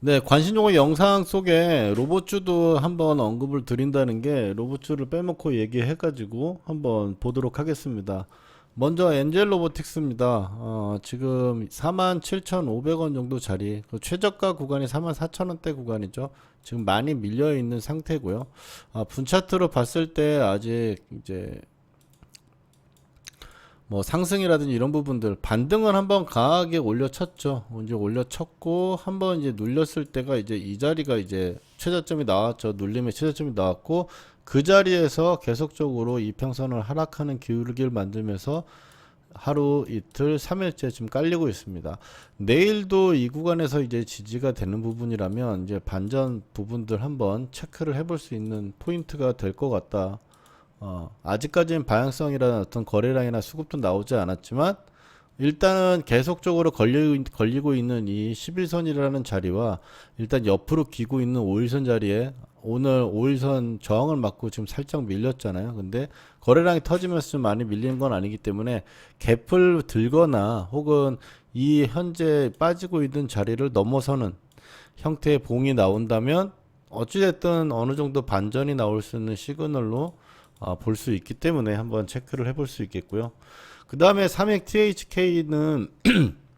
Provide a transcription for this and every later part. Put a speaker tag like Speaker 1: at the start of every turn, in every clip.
Speaker 1: 네, 관심종의 영상 속에 로봇주도 한번 언급을 드린다는 게 로봇주를 빼놓고 얘기해가지고 한번 보도록 하겠습니다. 먼저 엔젤 로보틱스입니다. 어, 지금 47,500원 정도 자리, 그 최저가 구간이 44,000원대 구간이죠. 지금 많이 밀려 있는 상태고요. 아, 분차트로 봤을 때 아직 이제 뭐 상승이라든지 이런 부분들 반등은 한번 강하게 올려쳤죠. 이제 올려쳤고 한번 이제 눌렸을 때가 이제 이 자리가 이제 최저점이 나왔죠. 눌림의 최저점이 나왔고 그 자리에서 계속적으로 이평선을 하락하는 기울기를 만들면서 하루 이틀 3일째 지금 깔리고 있습니다. 내일도 이 구간에서 이제 지지가 되는 부분이라면 이제 반전 부분들 한번 체크를 해볼 수 있는 포인트가 될 것 같다. 어, 아직까지는 방향성이라는 어떤 거래량이나 수급도 나오지 않았지만 일단은 계속적으로 걸리, 걸리고 있는 이 11선이라는 자리와 일단 옆으로 기고 있는 5일선 자리에 오늘 5일선 저항을 맞고 지금 살짝 밀렸잖아요. 근데 거래량이 터지면서 좀 많이 밀리는 건 아니기 때문에 갭을 들거나 혹은 이 현재 빠지고 있는 자리를 넘어서는 형태의 봉이 나온다면 어찌됐든 어느 정도 반전이 나올 수 있는 시그널로 어, 볼수 있기 때문에 한번 체크를 해볼 수 있겠고요. 그 다음에 3액 THK는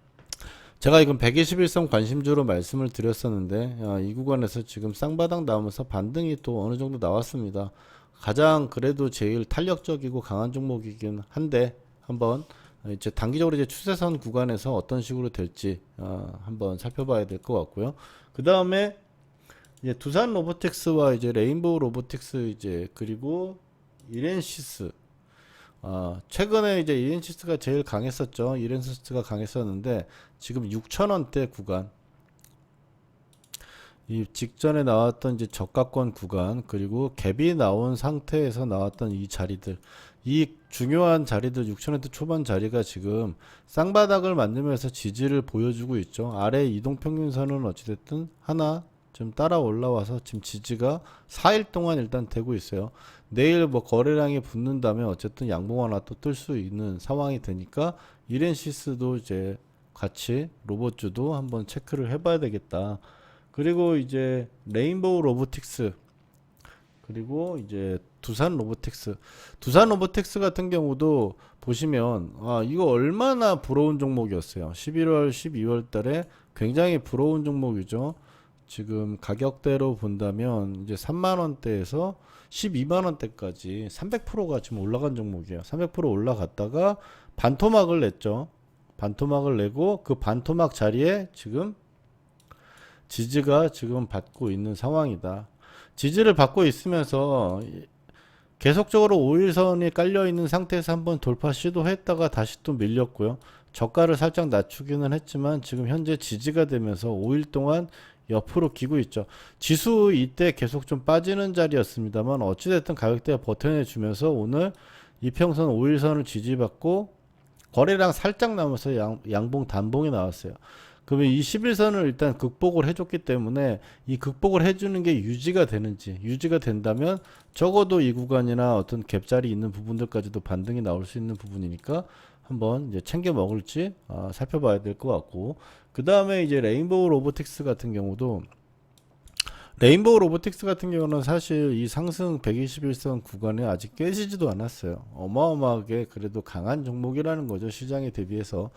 Speaker 1: 제가 이건 121선 관심주로 말씀을 드렸었는데 어, 이 구간에서 지금 쌍바닥 나오면서 반등이 또 어느 정도 나왔습니다. 가장 그래도 제일 탄력적이고 강한 종목이긴 한데 한번 이제 단기적으로 이제 추세선 구간에서 어떤 식으로 될지 어, 한번 살펴봐야 될 것 같고요. 그 다음에 두산 로보틱스와 이제 레인보우 로보틱스 이제 그리고 이렌시스 아, 최근에 이제 이렌시스가 제일 강했었죠. 이렌시스가 강했었는데 지금 6천원대 구간 이 직전에 나왔던 이제 저가권 구간 그리고 갭이 나온 상태에서 나왔던 이 자리들 이 중요한 자리들 6천원대 초반 자리가 지금 쌍바닥을 만들면서 지지를 보여주고 있죠. 아래 이동평균선은 어찌됐든 하나 좀 따라 올라와서 지금 지지가 4일 동안 일단 되고 있어요. 내일 뭐 거래량이 붙는다면 어쨌든 양봉 하나 또 뜰 수 있는 상황이 되니까 이렌시스도 이제 같이 로봇주도 한번 체크를 해봐야 되겠다. 그리고 이제 레인보우 로보틱스 그리고 이제 두산 로보틱스 두산 로보틱스 같은 경우도 보시면 아 이거 얼마나 부러운 종목이었어요 11월 12월 달에 굉장히 부러운 종목이죠 지금 가격대로 본다면 이제 3만 원대에서 12만 원대까지 300%가 지금 올라간 종목이에요 300% 올라갔다가 반토막을 냈죠 반토막을 내고 그 반토막 자리에 지금 지지가 지금 받고 있는 상황이다. 지지를 받고 있으면서 계속적으로 5일선이 깔려 있는 상태에서 한번 돌파 시도했다가 다시 또 밀렸고요. 저가를 살짝 낮추기는 했지만 지금 현재 지지가 되면서 5일 동안 옆으로 기고 있죠. 지수 이때 계속 좀 빠지는 자리였습니다만 어찌됐든 가격대가 버텨내 주면서 오늘 이평선 5일선을 지지받고 거래량 살짝 나면서 양, 양봉 단봉이 나왔어요. 그러면 이 11선을 일단 극복을 해줬기 때문에 이 극복을 해주는 게 유지가 되는지 유지가 된다면 적어도 이 구간이나 어떤 갭자리 있는 부분들까지도 반등이 나올 수 있는 부분이니까 한번 이제 챙겨 먹을지 아, 살펴봐야 될 것 같고. 그 다음에 이제 레인보우 로보틱스 같은 경우도 레인보우 로보틱스 같은 경우는 사실 이 상승 121선 구간에 아직 깨지지도 않았어요. 어마어마하게 그래도 강한 종목이라는 거죠. 시장에 대비해서.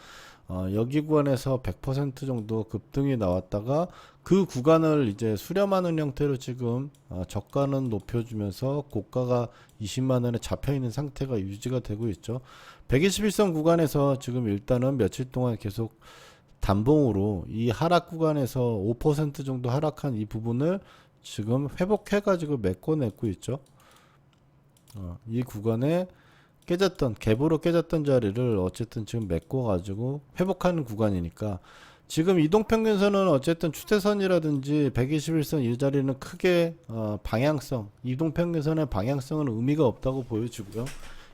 Speaker 1: 어, 여기 구간에서 100% 정도 급등이 나왔다가 그 구간을 이제 수렴하는 형태로 지금 어, 저가는 높여주면서 고가가 20만 원에 잡혀 있는 상태가 유지가 되고 있죠. 121선 구간에서 지금 일단은 며칠 동안 계속 단봉으로 이 하락 구간에서 5% 정도 하락한 이 부분을 지금 회복해 가지고 메꿔내고 있죠. 어, 이 구간에 깨졌던 갭으로 깨졌던 자리를 어쨌든 지금 메꿔 가지고 회복하는 구간이니까 지금 이동평균선은 어쨌든 추세선이라든지 121선 이 자리는 크게 어, 방향성 이동평균선의 방향성은 의미가 없다고 보여지고요.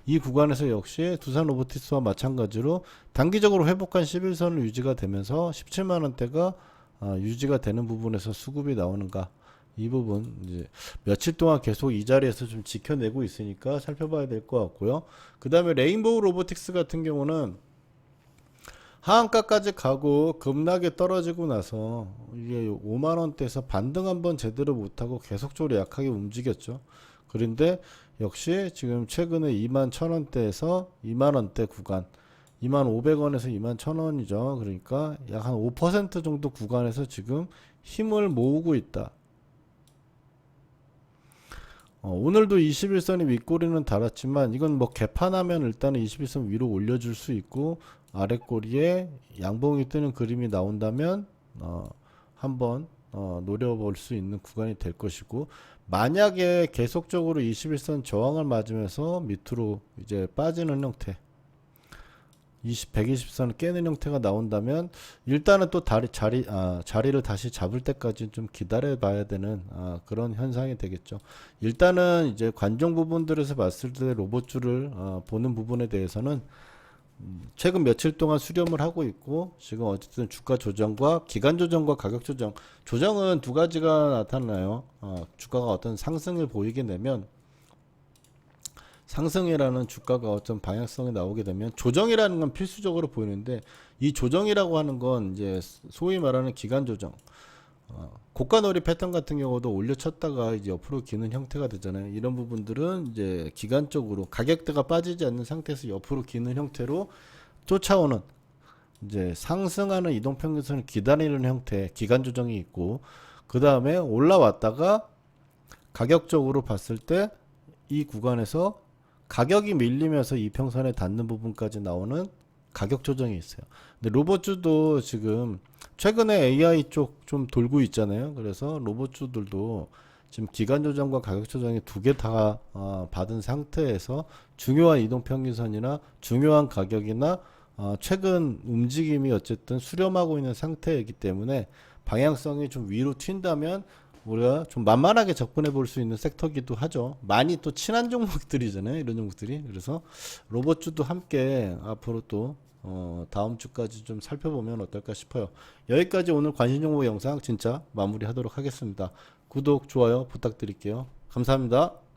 Speaker 1: 이 구간에서 역시 두산 로보티스와 마찬가지로 단기적으로 회복한 11선을 유지가 되면서 17만 원대가 어, 유지가 되는 부분에서 수급이 나오는가 이 부분 이제 며칠 동안 계속 이 자리에서 좀 지켜내고 있으니까 살펴봐야 될 것 같고요. 그 다음에 레인보우 로보틱스 같은 경우는 하한가까지 가고 급락이 떨어지고 나서 이게 5만 원대에서 반등 한번 제대로 못하고 계속적으로 약하게 움직였죠. 그런데 역시 지금 최근에 2만 1천 원대에서 2만 원대 구간 2만 500원에서 2만 1천 원이죠. 그러니까 약 한 5% 정도 구간에서 지금 힘을 모으고 있다. 어, 오늘도 21선이 윗꼬리는 달았지만 이건 뭐 개판하면 일단은 21선 위로 올려줄 수 있고 아랫꼬리에 양봉이 뜨는 그림이 나온다면 어, 한번 어, 노려볼 수 있는 구간이 될 것이고 만약에 계속적으로 21선 저항을 맞으면서 밑으로 이제 빠지는 형태 20, 120선을 깨는 형태가 나온다면 일단은 또 다리, 자리, 아, 자리를 다시 잡을 때까지 좀 기다려 봐야 되는 아, 그런 현상이 되겠죠. 일단은 이제 관종 부분들에서 봤을 때 로봇줄을 어, 보는 부분에 대해서는 음, 최근 며칠 동안 수렴을 하고 있고 지금 어쨌든 주가 조정과 기간 조정과 가격 조정 조정은 두 가지가 나타나요. 어, 주가가 어떤 상승을 보이게 되면 상승이라는 주가가 어떤 방향성이 나오게 되면 조정이라는 건 필수적으로 보이는데 이 조정이라고 하는 건 이제 소위 말하는 기간 조정 어, 고가 놀이 패턴 같은 경우도 올려쳤다가 이제 옆으로 기는 형태가 되잖아요. 이런 부분들은 이제 기간적으로 가격대가 빠지지 않는 상태에서 옆으로 기는 형태로 쫓아오는 이제 상승하는 이동 평균선을 기다리는 형태 기간 조정이 있고 그 다음에 올라왔다가 가격적으로 봤을 때 이 구간에서 가격이 밀리면서 이평선에 닿는 부분까지 나오는 가격 조정이 있어요. 근데 로봇주도 지금 최근에 AI 쪽 좀 돌고 있잖아요. 그래서 로봇주들도 지금 기간 조정과 가격 조정이 두 개 다 받은 상태에서 중요한 이동 평균선이나 중요한 가격이나 어, 최근 움직임이 어쨌든 수렴하고 있는 상태이기 때문에 방향성이 좀 위로 튄다면 우리가 좀 만만하게 접근해 볼 수 있는 섹터기도 하죠. 많이 또 친한 종목들이잖아요. 이런 종목들이. 그래서 로봇주도 함께 앞으로 또 어, 다음 주까지 좀 살펴보면 어떨까 싶어요. 여기까지 오늘 관심 정보 영상 진짜 마무리하도록 하겠습니다. 구독, 좋아요 부탁드릴게요. 감사합니다.